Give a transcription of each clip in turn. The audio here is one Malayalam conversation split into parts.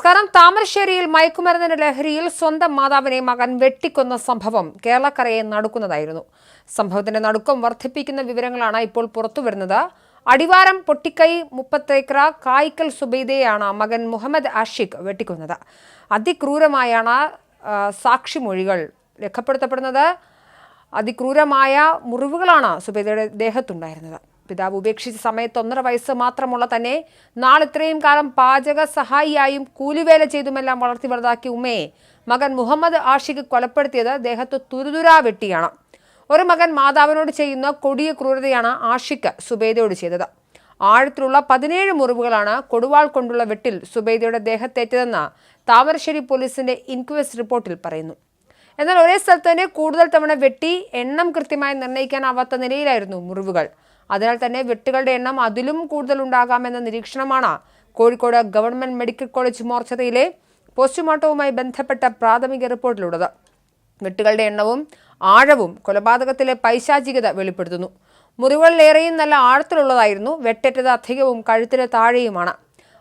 നമസ്കാരം. താമരശ്ശേരിയിൽ മയക്കുമരുന്നിന്റെ ലഹരിയിൽ സ്വന്തം മാതാവിനെ മകൻ വെട്ടിക്കൊന്ന സംഭവം കേരളക്കരയെ നടുക്കുന്നതായിരുന്നു. സംഭവത്തിന്റെ നടുക്കം വർദ്ധിപ്പിക്കുന്ന വിവരങ്ങളാണ് ഇപ്പോൾ പുറത്തുവരുന്നത്. അടിവാരം പൊട്ടിക്കൈ മുപ്പത്തേക്കറ കായ്ക്കൽ സുബൈദയാണ് മകൻ മുഹമ്മദ് ആഷിഖ് വെട്ടിക്കൊന്നത്. അതിക്രൂരമായാണ് സാക്ഷി സാക്ഷിമൊഴികൾ രേഖപ്പെടുത്തപ്പെടുന്നത്. അതിക്രൂരമായ മുറിവുകളാണ് സുബൈദയുടെ ദേഹത്തുണ്ടായിരുന്നത്. പിതാവ് ഉപേക്ഷിച്ച സമയത്ത് ഒന്നര വയസ്സ് മാത്രമുള്ള തന്നെ നാളിത്രയും കാലം പാചക സഹായിയായും കൂലിവേല ചെയ്തുമെല്ലാം വളർത്തി വലുതാക്കിയ ഉമ്മയെ. മകൻ മുഹമ്മദ് ആഷിഖ് കൊലപ്പെടുത്തിയത് ദേഹത്ത് തുരുതുരാ വെട്ടിയാണ്. ഒരു മകൻ മാതാവിനോട് ചെയ്യുന്ന കൊടിയ ക്രൂരതയാണ് ആഷിഖ് സുബേദയോട് ചെയ്തത്. ആഴത്തിലുള്ള പതിനേഴ് മുറിവുകളാണ് കൊടുവാൾ കൊണ്ടുള്ള വെട്ടിൽ സുബൈദയുടെ ദേഹത്തേറ്റതെന്ന് താമരശ്ശേരി പോലീസിന്റെ ഇൻക്വസ്റ്റ് റിപ്പോർട്ടിൽ പറയുന്നു. എന്നാൽ ഒരേ സ്ഥലത്ത് തന്നെ കൂടുതൽ തവണ വെട്ടി എണ്ണം കൃത്യമായി നിർണയിക്കാനാവാത്ത നിലയിലായിരുന്നു മുറിവുകൾ. അതിനാൽ തന്നെ വെട്ടുകളുടെ എണ്ണം അതിലും കൂടുതൽ ഉണ്ടാകാമെന്ന നിരീക്ഷണമാണ് കോഴിക്കോട് ഗവൺമെന്റ് മെഡിക്കൽ കോളേജ് മോർച്ചറിയിലെ പോസ്റ്റ്മോർട്ടവുമായി ബന്ധപ്പെട്ട പ്രാഥമിക റിപ്പോർട്ടിലുള്ളത്. വെട്ടുകളുടെ എണ്ണവും ആഴവും കൊലപാതകത്തിലെ പൈശാചികത വെളിപ്പെടുത്തുന്നു. മുറിവുകളിലേറെയും നല്ല ആഴത്തിലുള്ളതായിരുന്നു വെട്ടേറ്റത് അധികവും കഴുത്തിന് താഴെയുമാണ്.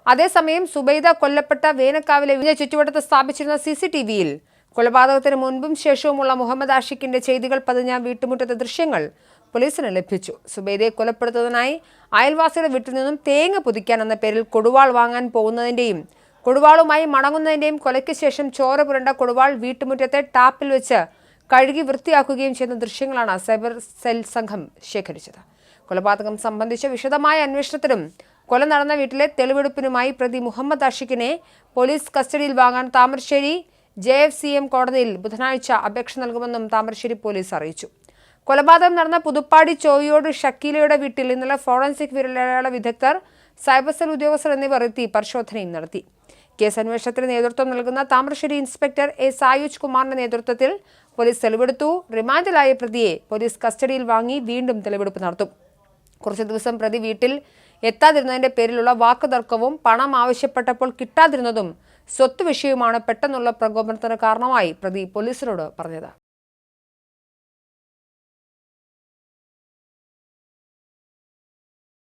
അതേസമയം സുബൈദ കൊല്ലപ്പെട്ട വേനക്കാവിലെ വിജയ ചുറ്റുവട്ടത്ത് സ്ഥാപിച്ചിരുന്ന സി സി ടി വിയിൽ കൊലപാതകത്തിന് മുൻപും ശേഷവുമുള്ള മുഹമ്മദ് ആഷിഖിന്റെ ചെയ്തികൾ പതിഞ്ഞ വീട്ടുമുറ്റത്തെ ദൃശ്യങ്ങൾ പോലീസിന് ലഭിച്ചു. സുബൈദയെ കൊലപ്പെടുത്തുന്നതിനായി അയൽവാസിയുടെ വീട്ടിൽ നിന്നും തേങ്ങ പുതിക്കാൻ എന്ന പേരിൽ കൊടുവാൾ വാങ്ങാൻ പോകുന്നതിന്റെയും കൊടുവാളുമായി മടങ്ങുന്നതിന്റെയും കൊലയ്ക്ക് ശേഷം ചോര പുരണ്ട കൊടുവാൾ വീട്ടുമുറ്റത്തെ ടാപ്പിൽ വെച്ച് കഴുകി വൃത്തിയാക്കുകയും ചെയ്യുന്ന ദൃശ്യങ്ങളാണ് സൈബർ സെൽ സംഘം ശേഖരിച്ചത്. കൊലപാതകം സംബന്ധിച്ച വിശദമായ അന്വേഷണത്തിനും കൊല നടന്ന വീട്ടിലെ തെളിവെടുപ്പിനുമായി പ്രതി മുഹമ്മദ് അഷിഖിനെ പോലീസ് കസ്റ്റഡിയിൽ വാങ്ങാൻ താമരശ്ശേരി ജെ കോടതിയിൽ ബുധനാഴ്ച അപേക്ഷ നൽകുമെന്നും താമരശ്ശേരി പോലീസ് അറിയിച്ചു. കൊലപാതകം നടന്ന പുതുപ്പാടി ചോയിയോട് ഷക്കീലയുടെ വീട്ടിൽ ഇന്നലെ ഫോറൻസിക് വിരലടയാള വിദഗ്ധർ സൈബർ സെൽ ഉദ്യോഗസ്ഥർ എന്നിവർ എത്തി പരിശോധനയും നടത്തി. കേസ് അന്വേഷണത്തിന് നേതൃത്വം നൽകുന്ന താമരശ്ശേരി ഇൻസ്പെക്ടർ എ സായുജ് കുമാറിന്റെ നേതൃത്വത്തിൽ പോലീസ് തെളിവെടുത്തു. റിമാൻഡിലായ പ്രതിയെ പോലീസ് കസ്റ്റഡിയിൽ വാങ്ങി വീണ്ടും തെളിവെടുപ്പ് നടത്തും. കുറച്ചു ദിവസം പ്രതി വീട്ടിൽ എത്താതിരുന്നതിന്റെ പേരിലുള്ള വാക്കുതർക്കവും പണം ആവശ്യപ്പെട്ടപ്പോൾ കിട്ടാതിരുന്നതും സ്വത്ത് വിഷയവുമാണ് പെട്ടെന്നുള്ള പ്രകോപനത്തിന് കാരണമായി പ്രതി പോലീസിനോട് പറഞ്ഞത്.